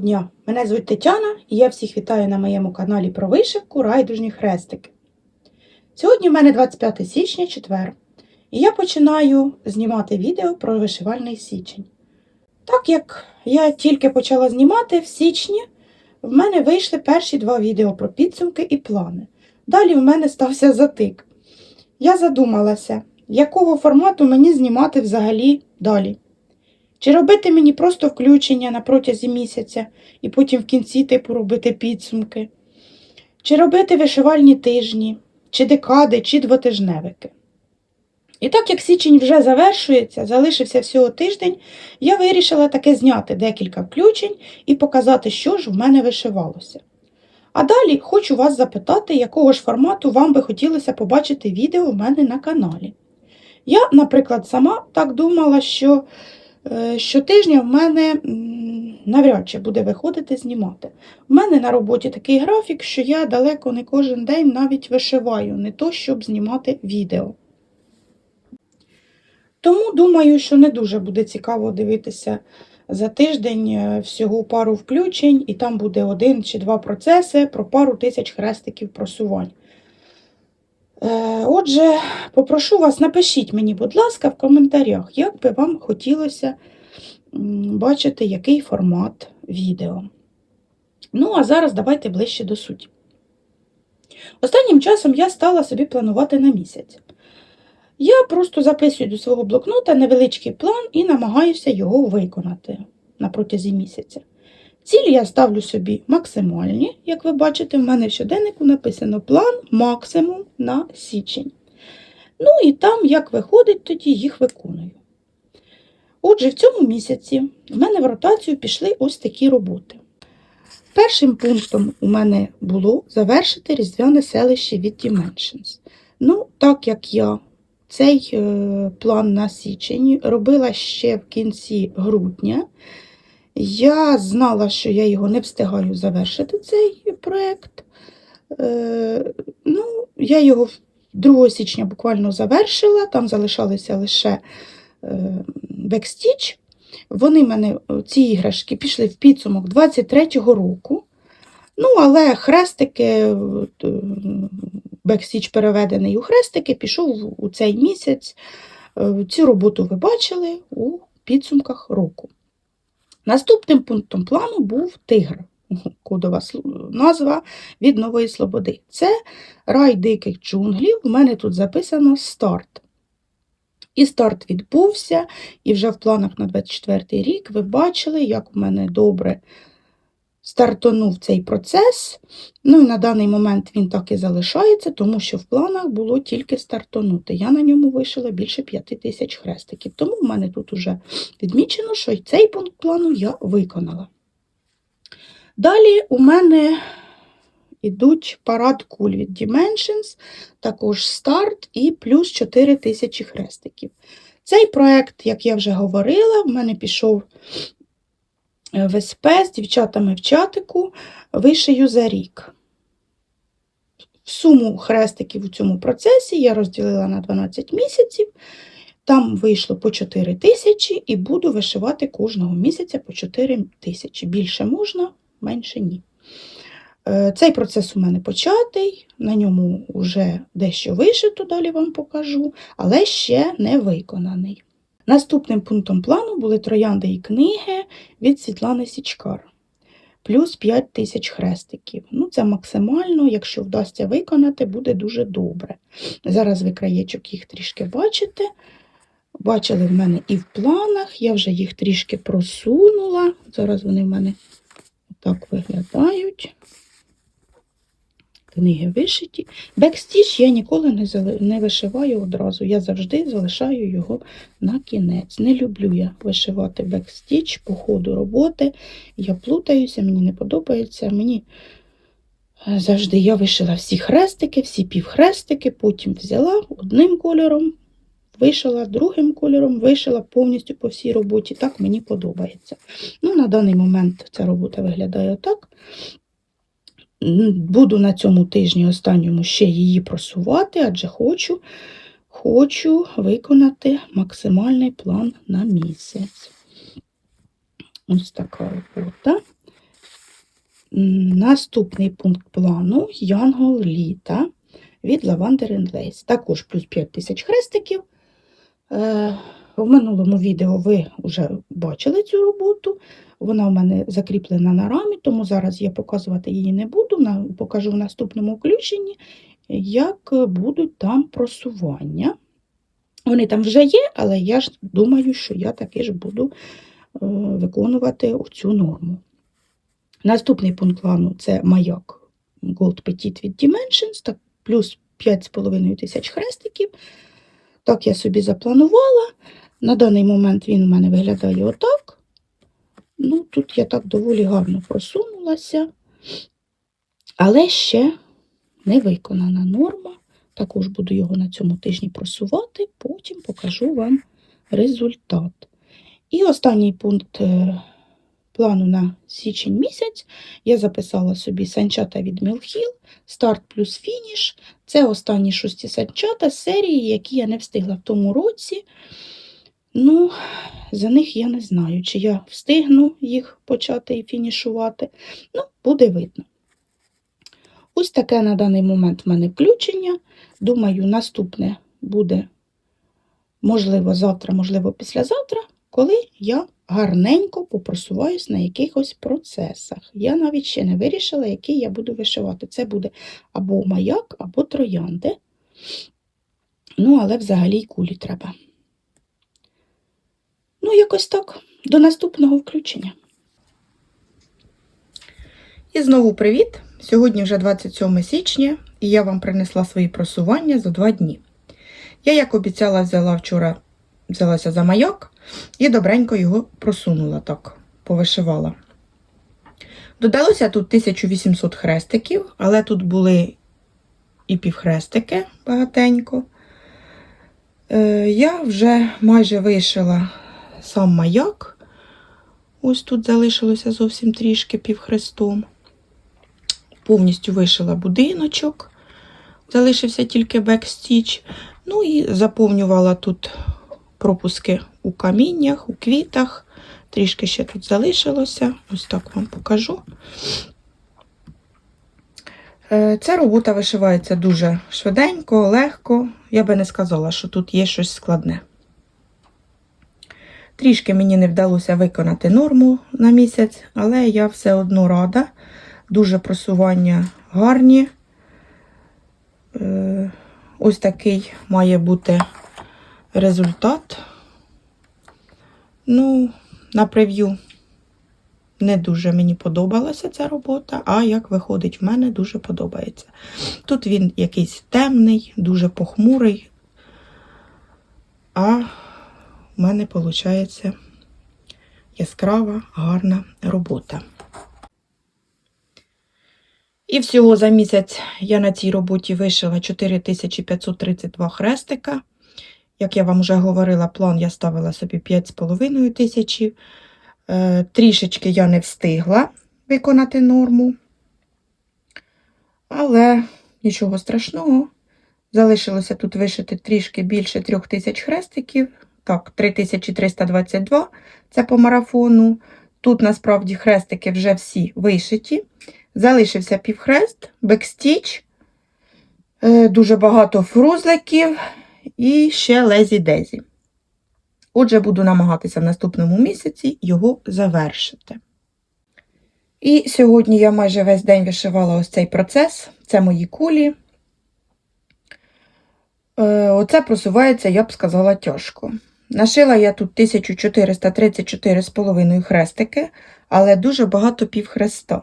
Дня! Мене звуть Тетяна і я всіх вітаю на моєму каналі про вишивку Райдужні хрестики. Сьогодні в мене 25 січня, четвер, і я починаю знімати відео про вишивальний січень. Так як я тільки почала знімати в січні, в мене вийшли перші два відео про підсумки і плани. Далі в мене стався затик. Я задумалася, якого формату мені знімати взагалі далі. Чи робити мені просто включення на протязі місяця і потім в кінці типу робити підсумки? Чи робити вишивальні тижні, чи декади, чи двотижневики? І так як січень вже завершується, залишився всього тиждень, я вирішила таке зняти декілька включень і показати, що ж в мене вишивалося. А далі хочу вас запитати, якого ж формату вам би хотілося побачити відео в мене на каналі. Я, наприклад, сама так думала, що Щотижня в мене навряд чи буде виходити знімати. У мене на роботі такий графік, що я далеко не кожен день навіть вишиваю, не то, щоб знімати відео. Тому думаю, що не дуже буде цікаво дивитися за тиждень е, всього пару включень, і там буде один чи два процеси про пару тисяч хрестиків просувань. Е, Отже, попрошу вас, напишіть мені, будь ласка, в коментарях, як би вам хотілося бачити, який формат відео. Ну, а зараз давайте ближче до суті. Останнім часом я стала собі планувати на місяць. Я просто записую до свого блокнота невеличкий план і намагаюся його виконати на протязі місяця. Цілі я ставлю собі максимальні. Як ви бачите, в мене в щоденнику написано план максимум на січень. Ну і там, як виходить, тоді їх виконую. Отже, в цьому місяці в мене в ротацію пішли ось такі роботи. Першим пунктом у мене було завершити різдвяне селище від Dimensions. Ну, так як я цей е, план на січень робила ще в кінці грудня, я знала, що я його не встигаю завершити, цей проєкт. Е, ну, я його 2 січня буквально завершила, там залишалися лише е, бекстіч. Вони мене, ці іграшки, пішли в підсумок 23-го року. Ну, але хрестики, бекстіч переведений у хрестики, пішов у цей місяць. Е, Цю роботу ви бачили у підсумках року. Наступним пунктом плану був тигр, кодова назва від Нової Слободи. Це рай диких джунглів. У мене тут записано старт. І старт відбувся, і вже в планах на 24 рік ви бачили, як у мене добре стартонув цей процес. Ну і на даний момент він так і залишається, тому що в планах було тільки стартонути. Я на ньому вишила більше 5 тисяч хрестиків. Тому в мене тут вже відмічено, що цей пункт плану я виконала. Далі у мене йдуть парад куль від Dimensions, також старт і плюс 4 тисячі хрестиків. Цей проект, як я вже говорила, в мене пішов в СП з дівчатами в чатику, вишию за рік. Суму хрестиків у цьому процесі я розділила на 12 місяців. Там вийшло по 4 тисячі і буду вишивати кожного місяця по 4 тисячі. Більше можна, менше ні. Е, цей процес у мене початий, на ньому вже дещо вишито, далі вам покажу, але ще не виконаний. Наступним пунктом плану були троянди і книги від Світлани Січкар. Плюс 5 тисяч хрестиків. Ну, це максимально, якщо вдасться виконати, буде дуже добре. Зараз ви краєчок їх трішки бачите. Бачили в мене і в планах, я вже їх трішки просунула. Зараз вони в мене так виглядають. Книги вишиті. Бекстіч я ніколи не зали... не вишиваю одразу. Я завжди залишаю його на кінець. Не люблю я вишивати бекстіч по ходу роботи. Я плутаюся, мені не подобається. Мені е, завжди я вишила всі хрестики, всі півхрестики, потім взяла одним кольором, вишила другим кольором, вишила повністю по всій роботі. Так мені подобається. Ну, На даний момент ця робота виглядає так. Буду на цьому тижні останньому ще її просувати, адже хочу хочу виконати максимальний план на місяць. Ось така робота. Наступний пункт плану Янгол літа від and Lace. Також плюс 5 тисяч хрестиків. В минулому відео ви вже бачили цю роботу. Вона у мене закріплена на рамі, тому зараз я показувати її не буду. Покажу в наступному включенні, як будуть там просування. Вони там вже є, але я ж думаю, що я таки ж буду е, виконувати цю норму. Наступний пункт плану це маяк Gold Petit від Dimensions, так, плюс 5,5 тисяч хрестиків. Так я собі запланувала. На даний момент він у мене виглядає отак. Ну, тут я так доволі гарно просунулася. Але ще не виконана норма. Також буду його на цьому тижні просувати, потім покажу вам результат. І останній пункт е, плану на січень місяць я записала собі санчата від Мілхіл, старт плюс фініш. Це останні шості санчата серії, які я не встигла в тому році. Ну, за них я не знаю, чи я встигну їх почати і фінішувати. Ну, буде видно. Ось таке на даний момент в мене включення. Думаю, наступне буде, можливо, завтра, можливо, післязавтра, коли я гарненько попросуваюсь на якихось процесах. Я навіть ще не вирішила, який я буду вишивати. Це буде або маяк, або троянди. Ну, але взагалі й кулі треба. Ну, якось так. До наступного включення. І знову привіт! Сьогодні вже 27 січня, і я вам принесла свої просування за два дні. Я, як обіцяла, взяла вчора, взялася за маяк і добренько його просунула так, повишивала. Додалося тут 1800 хрестиків, але тут були і півхрестики багатенько. Е, Я вже майже вишила сам маяк. Ось тут залишилося зовсім трішки півхрестом. Повністю вишила будиночок, залишився тільки бекстіч. Ну і заповнювала тут пропуски у каміннях, у квітах. Трішки ще тут залишилося. Ось так вам покажу. Е, Ця робота вишивається дуже швиденько, легко. Я би не сказала, що тут є щось складне. Трішки мені не вдалося виконати норму на місяць, але я все одно рада. Дуже просування гарні. Е, Ось такий має бути результат. Ну, на прев'ю не дуже мені подобалася ця робота, а як виходить в мене, дуже подобається. Тут він якийсь темний, дуже похмурий, а в мене виходить яскрава, гарна робота. І всього за місяць я на цій роботі вишила 4532 хрестика. Як я вам вже говорила, план я ставила собі 5,5 тисячі. Е, Трішечки я не встигла виконати норму. Але нічого страшного. Залишилося тут вишити трішки більше 3000 хрестиків. Так, 3322 це по марафону. Тут насправді хрестики вже всі вишиті. Залишився півхрест, бекстіч, е, дуже багато фрузликів і ще лезі-дезі. Отже, буду намагатися в наступному місяці його завершити. І сьогодні я майже весь день вишивала ось цей процес. Це мої кулі. Е, Оце просувається, я б сказала, тяжко. Нашила я тут 1434,5 хрестики, але дуже багато півхреста.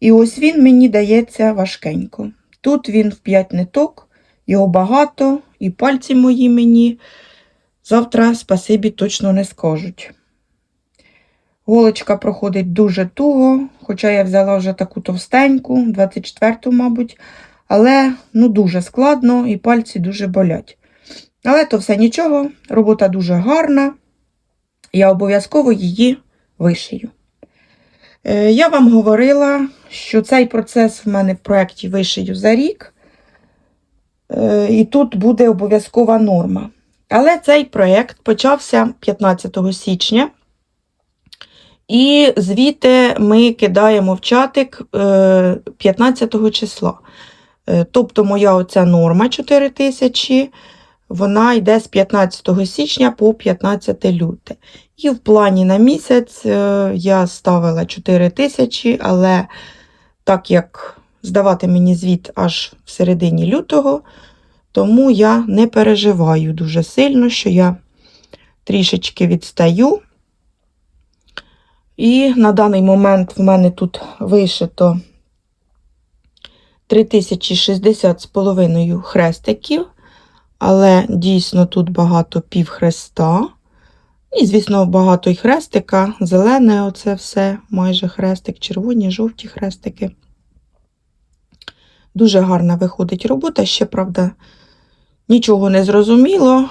І ось він мені дається важкенько. Тут він в 5 ниток, його багато, і пальці мої мені завтра спасибі точно не скажуть. Голочка проходить дуже туго, хоча я взяла вже таку товстеньку, 24-ту, мабуть, але ну, дуже складно і пальці дуже болять. Але то все нічого, робота дуже гарна, я обов'язково її вишию. Е, Я вам говорила, що цей процес в мене в проєкті вишию за рік, і тут буде обов'язкова норма. Але цей проєкт почався 15 січня, І звідти ми кидаємо в чатик е, 15 числа. Е, Тобто моя оця норма 4 тисячі, вона йде з 15 січня по 15 люте. І в плані на місяць е, я ставила 4 тисячі, але так як здавати мені звіт аж в середині лютого, тому я не переживаю дуже сильно, що я трішечки відстаю. І на даний момент в мене тут вишито 3060 з половиною хрестиків, але дійсно тут багато півхреста. І, звісно, багато й хрестика, зелене оце все, майже хрестик, червоні, жовті хрестики. Дуже гарна виходить робота, ще, правда, нічого не зрозуміло,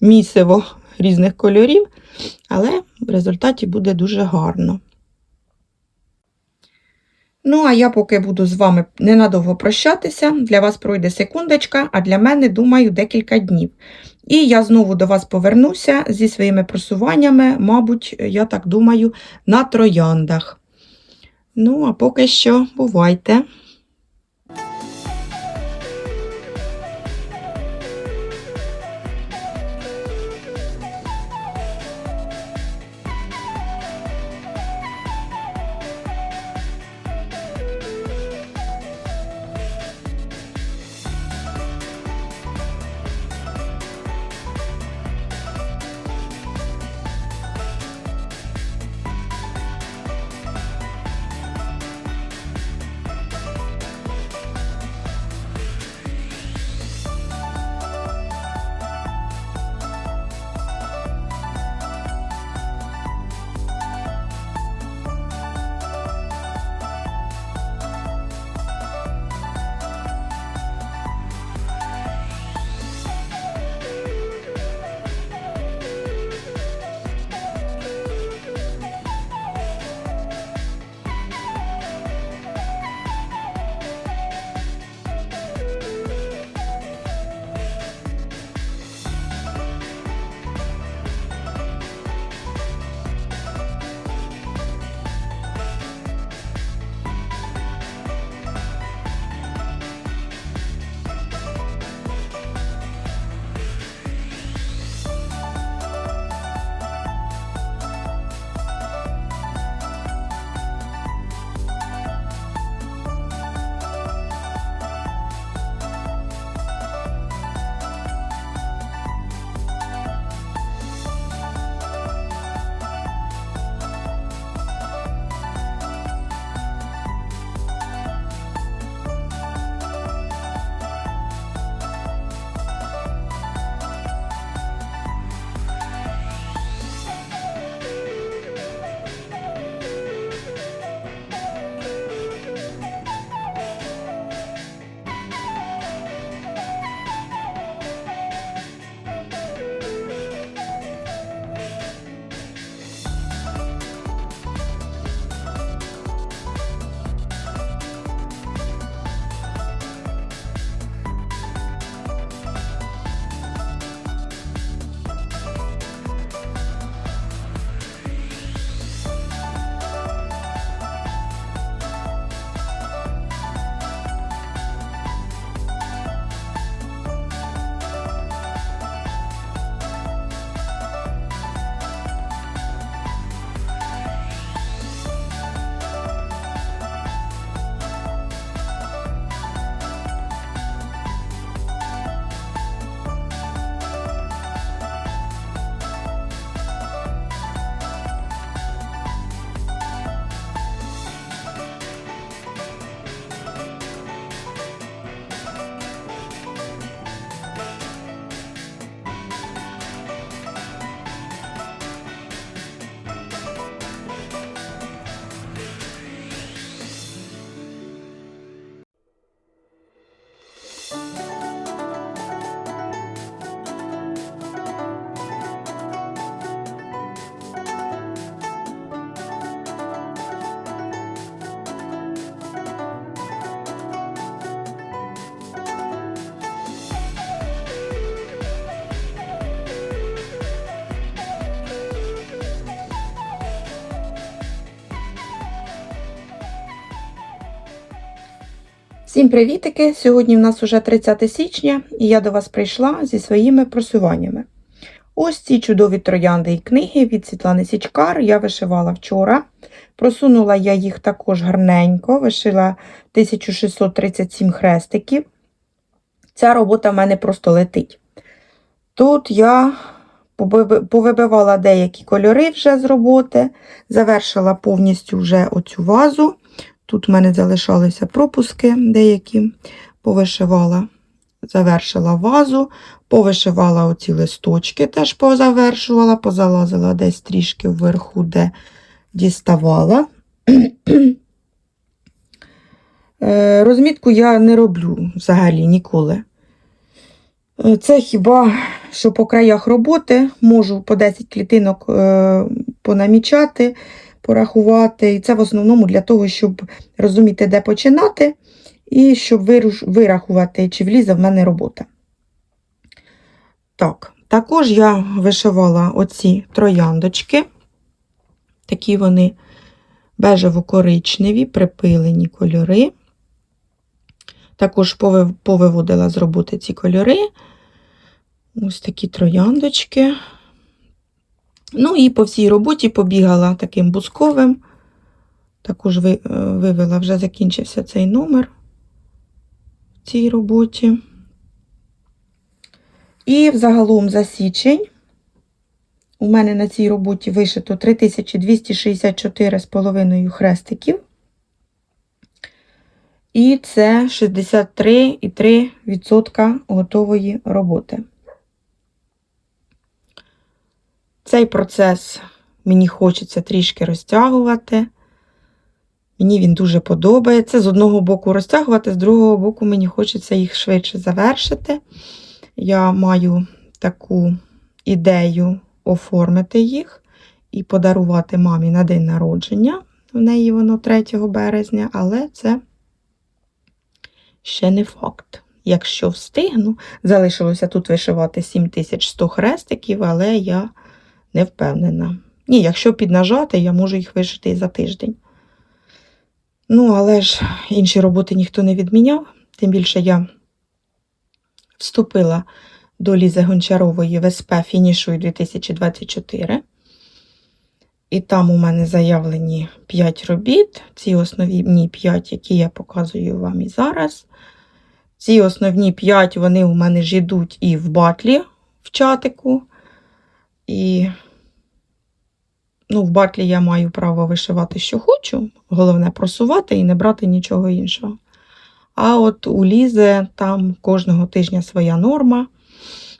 місиво різних кольорів, але в результаті буде дуже гарно. Ну, а я поки буду з вами ненадовго прощатися, для вас пройде секундочка, а для мене, думаю, декілька днів. І я знову до вас повернуся зі своїми просуваннями, мабуть, я так думаю, на трояндах. Ну, а поки що, бувайте! Всім привітики! Сьогодні в нас уже 30 січня, і я до вас прийшла зі своїми просуваннями. Ось ці чудові троянди і книги від Світлани Січкар я вишивала вчора. Просунула я їх також гарненько, вишила 1637 хрестиків. Ця робота в мене просто летить. Тут я повибивала деякі кольори вже з роботи, завершила повністю вже оцю вазу. Тут в мене залишалися пропуски деякі, повишивала, завершила вазу, повишивала оці листочки, теж позавершувала, позалазила десь трішки вверху, де діставала. Е, Розмітку я не роблю взагалі ніколи. Е, Це хіба що по краях роботи можу по 10 клітинок е, понамічати, порахувати. І це в основному для того, щоб розуміти, де починати, і щоб вирахувати, чи влізе в мене робота. Так, також я вишивала оці трояндочки. Такі вони бежево-коричневі, припилені кольори. Також повиводила з роботи ці кольори. Ось такі трояндочки. Ну і по всій роботі побігала таким бусковим. Також е, вивела, вже закінчився цей номер в цій роботі. І взагалом за січень у мене на цій роботі вишито 3264,5 хрестиків. І це 63,3% готової роботи. Цей процес мені хочеться трішки розтягувати. Мені він дуже подобається. З одного боку розтягувати, з другого боку, мені хочеться їх швидше завершити. Я маю таку ідею оформити їх і подарувати мамі на день народження. В неї воно 3 березня, але це ще не факт. Якщо встигну, залишилося тут вишивати 7100 хрестиків, але я не впевнена. Ні, якщо піднажати, я можу їх вишити і за тиждень. Ну, але ж інші роботи ніхто не відміняв. Тим більше я вступила до Лізи Гончарової в СП фінішую 2024. І там у мене заявлені 5 робіт. Ці основні 5, які я показую вам і зараз. Ці основні 5 вони у мене ж йдуть і в батлі в чатику. І ну, в батлі я маю право вишивати, що хочу. Головне просувати і не брати нічого іншого. А от у Лізи там кожного тижня своя норма.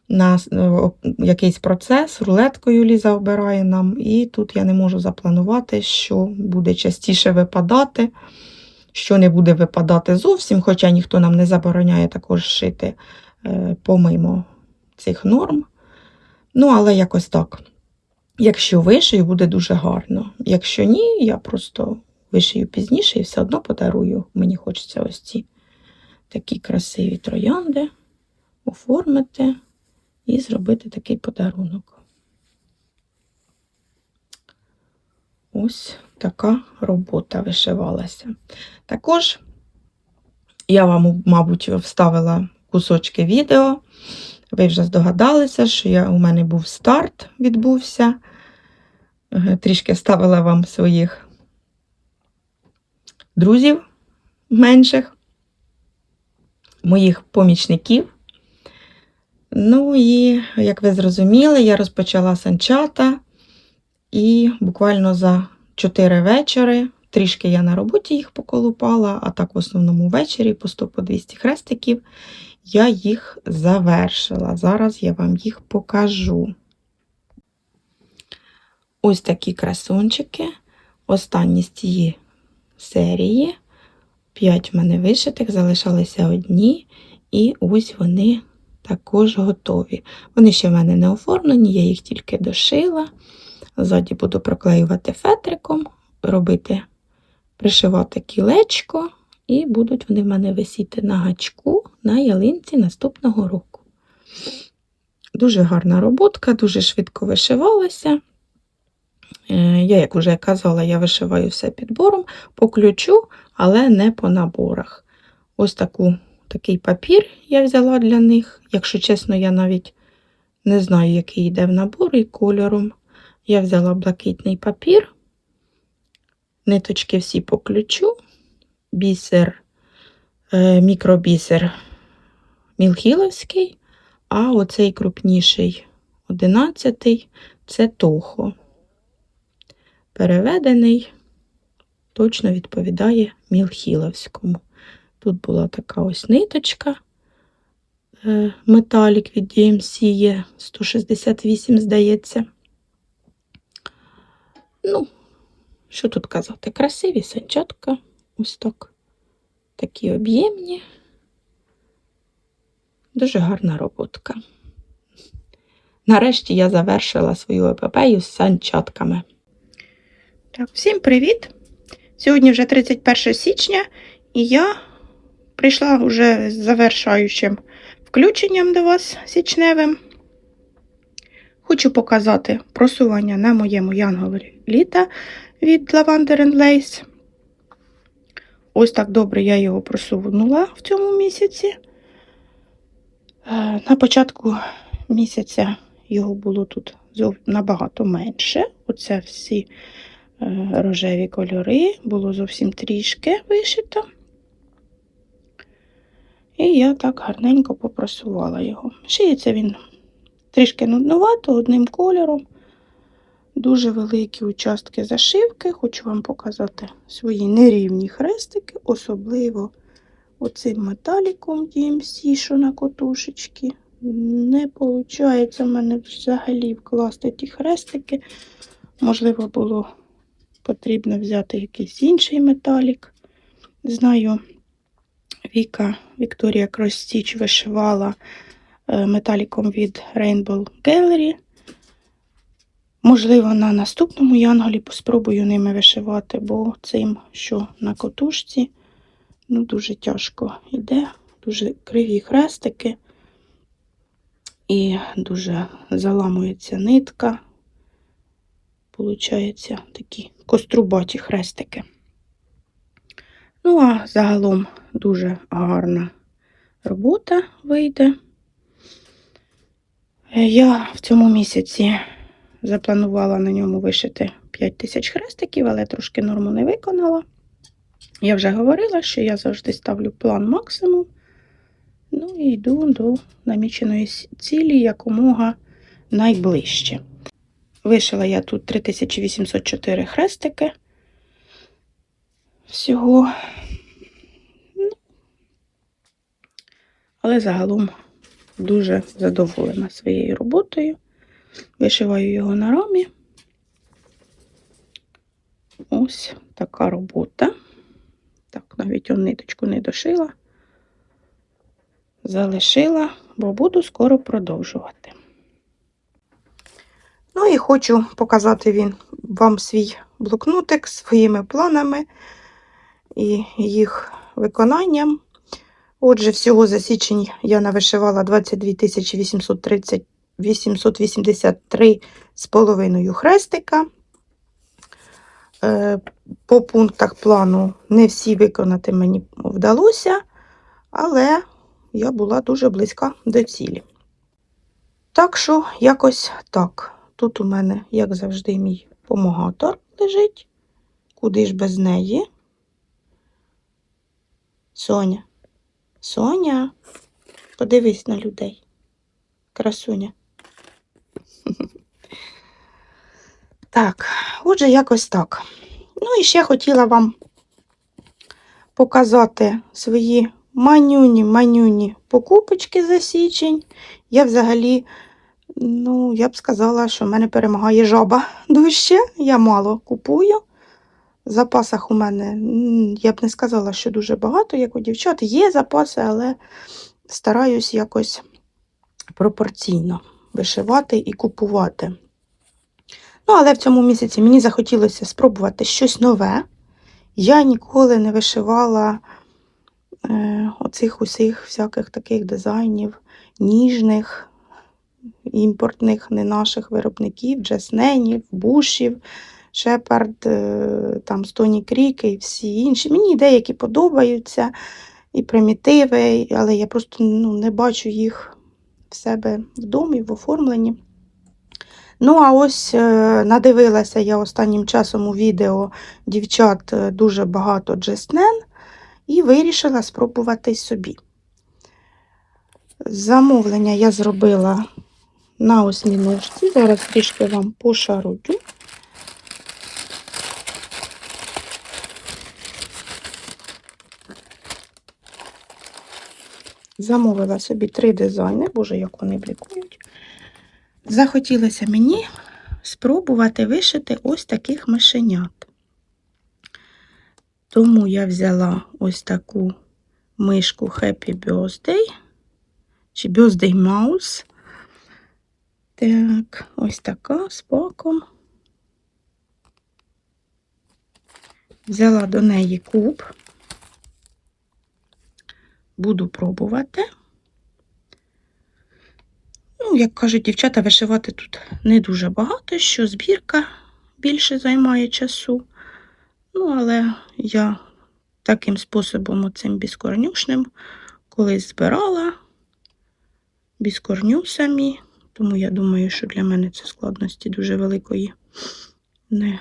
На е, якийсь процес, рулеткою Ліза обирає нам, і тут я не можу запланувати, що буде частіше випадати, що не буде випадати зовсім, хоча ніхто нам не забороняє також шити е, помимо цих норм. Ну, але якось так. Якщо вишию, буде дуже гарно. Якщо ні, я просто вишию пізніше і все одно подарую. Мені хочеться ось ці такі красиві троянди оформити і зробити такий подарунок. Ось така робота вишивалася. Також я вам, мабуть, вставила кусочки відео. Ви вже здогадалися, що я, у мене був старт, відбувся. Е, Трішки ставила вам своїх друзів менших, моїх помічників. Ну і, як ви зрозуміли, я розпочала санчата, і буквально за 4 вечори, трішки я на роботі їх поколупала, а так в основному ввечері по 100 по 200 хрестиків я їх завершила. Зараз я вам їх покажу. Ось такі красунчики. Останні з цієї серії. 5 в мене вишитих, залишалися одні, і ось вони також готові. Вони ще в мене не оформлені, я їх тільки дошила. Ззаді буду проклеювати фетриком, робити, пришивати кілечко, і будуть вони в мене висіти на гачку на ялинці наступного року. Дуже гарна роботка, дуже швидко вишивалася. Е, Я, як вже казала, я вишиваю все підбором по ключу, але не по наборах. ось таку, такий папір я взяла для них. Якщо чесно, я навіть не знаю, який йде в набор і кольором. Я взяла блакитний папір, ниточки всі по ключу, бісер, е, мікробісер Мілхіловський, а оцей крупніший, одинадцятий, це Тохо. Переведений, точно відповідає Мілхіловському. Тут була така ось ниточка. е, Металік від DMC є 168, здається. Ну, що тут казати? Красиві санчатка. Ось так. Такі об'ємні. Дуже гарна роботка. Нарешті я завершила свою епопею з санчатками. Так, всім привіт! Сьогодні вже 31 січня, і я прийшла вже з завершаючим включенням до вас січневим. Хочу показати просування на моєму янголі літа від Lavender Lace. Ось так добре я його просунула в цьому місяці. Е, На початку місяця його було тут набагато менше. Оце всі е, рожеві кольори, було зовсім трішки вишито. І я так гарненько попросувала його. Шиється він трішки нудновато, одним кольором. Дуже великі участки зашивки. Хочу вам показати свої нерівні хрестики, особливо оцим металіком DMC, що на котушечки. Не виходить в мене взагалі вкласти ті хрестики. Можливо, було потрібно взяти якийсь інший металік. Знаю, Віка Вікторія Кростіч вишивала е, металіком від Rainbow Gallery. Можливо, на наступному янголі спробую ними вишивати, бо цим, що на котушці, ну, дуже тяжко йде, дуже криві хрестики. І дуже заламується нитка. Получаються такі кострубаті хрестики. Ну, а загалом дуже гарна робота вийде. Е, Я в цьому місяці запланувала на ньому вишити 5 тисяч хрестиків, але трошки норму не виконала. Я вже говорила, що я завжди ставлю план максимум. Ну і йду до наміченої цілі якомога найближче. Вишила я тут 3804 хрестики. Всього. Ну, але загалом дуже задоволена своєю роботою. Вишиваю його на рамі. Ось така робота. Так, навіть он ниточку не дошила. Залишила, бо буду скоро продовжувати. Ну і хочу показати вам свій блокнотик своїми планами і їх виконанням. Отже, всього за січень я навишивала 22 830 883 з половиною хрестика. Е, По пунктах плану не всі виконати мені вдалося, але я була дуже близька до цілі. Так що, якось так. Тут у мене, як завжди, мій помогатор лежить. Куди ж без неї? Соня. Соня, подивись на людей. Красуня. Так, отже, якось так. Ну і ще хотіла вам показати свої манюні-манюні покупочки за січень. Я взагалі, ну, я б сказала, що в мене перемагає жаба дужче. Я мало купую. В запасах у мене, я б не сказала, що дуже багато, як у дівчат. Є запаси, але стараюсь якось пропорційно вишивати і купувати. Ну, але в цьому місяці мені захотілося спробувати щось нове. Я ніколи не вишивала е, оцих усіх всяких таких дизайнів, ніжних, імпортних, не наших виробників, джесненів, бушів, шепард, е, там Стоні Кріки і всі інші. Мені деякі подобаються. і примітиви, але я просто ну, не бачу їх в себе в домі, в оформленні. Ну, а ось е, надивилася я останнім часом у відео дівчат е, дуже багато джеснен і вирішила спробувати собі. Замовлення я зробила на осьміножці. Зараз трішки вам пошарую. Замовила собі три дизайни, боже, як вони блікують. Захотілося мені спробувати вишити ось таких мишенят. Тому я взяла ось таку мишку Happy Birthday чи Birthday Mouse. Так, ось така з паком. Взяла до неї куб. Буду пробувати. Ну, як кажуть дівчата, вишивати тут не дуже багато, що збірка більше займає часу. Ну, але я таким способом, оцим біскорнюшним, колись збирала біскорню самі, тому я думаю, що для мене це складності дуже великої не,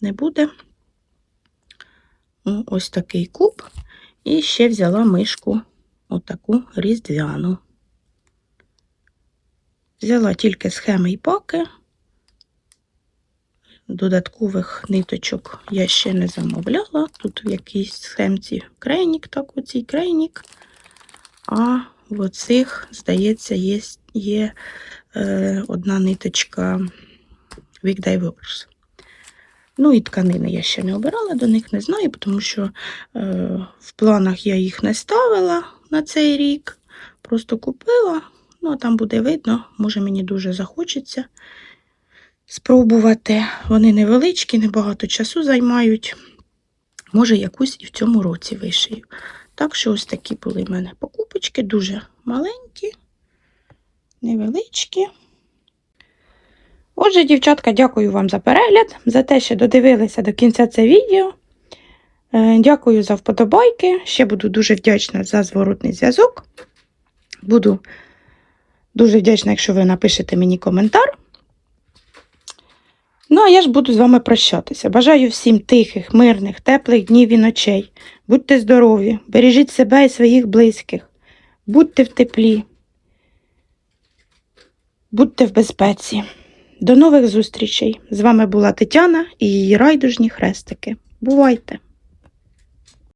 не буде. Ось такий куб. І ще взяла мишку отаку різдвяну. Взяла тільки схеми і паки. Додаткових ниточок я ще не замовляла. Тут в якійсь схемці крейнік, так оцій крейнік. А в оцих, здається, є, є е, одна ниточка Weekday Works. Ну і тканини я ще не обирала, до них не знаю, тому що е, в планах я їх не ставила на цей рік. Просто купила. Ну, а там буде видно, може мені дуже захочеться спробувати. Вони невеличкі, небагато часу займають. Може, якусь і в цьому році вишию. Так що ось такі були в мене покупочки, дуже маленькі, невеличкі. Отже, дівчатка, дякую вам за перегляд, за те, що додивилися до кінця це відео. Е, Дякую за вподобайки. Ще буду дуже вдячна за зворотний зв'язок. Буду дуже вдячна, якщо ви напишете мені коментар. Ну, а я ж буду з вами прощатися. Бажаю всім тихих, мирних, теплих днів і ночей. Будьте здорові, бережіть себе і своїх близьких. Будьте в теплі, будьте в безпеці. До нових зустрічей! З вами була Тетяна і її райдужні хрестики. Бувайте!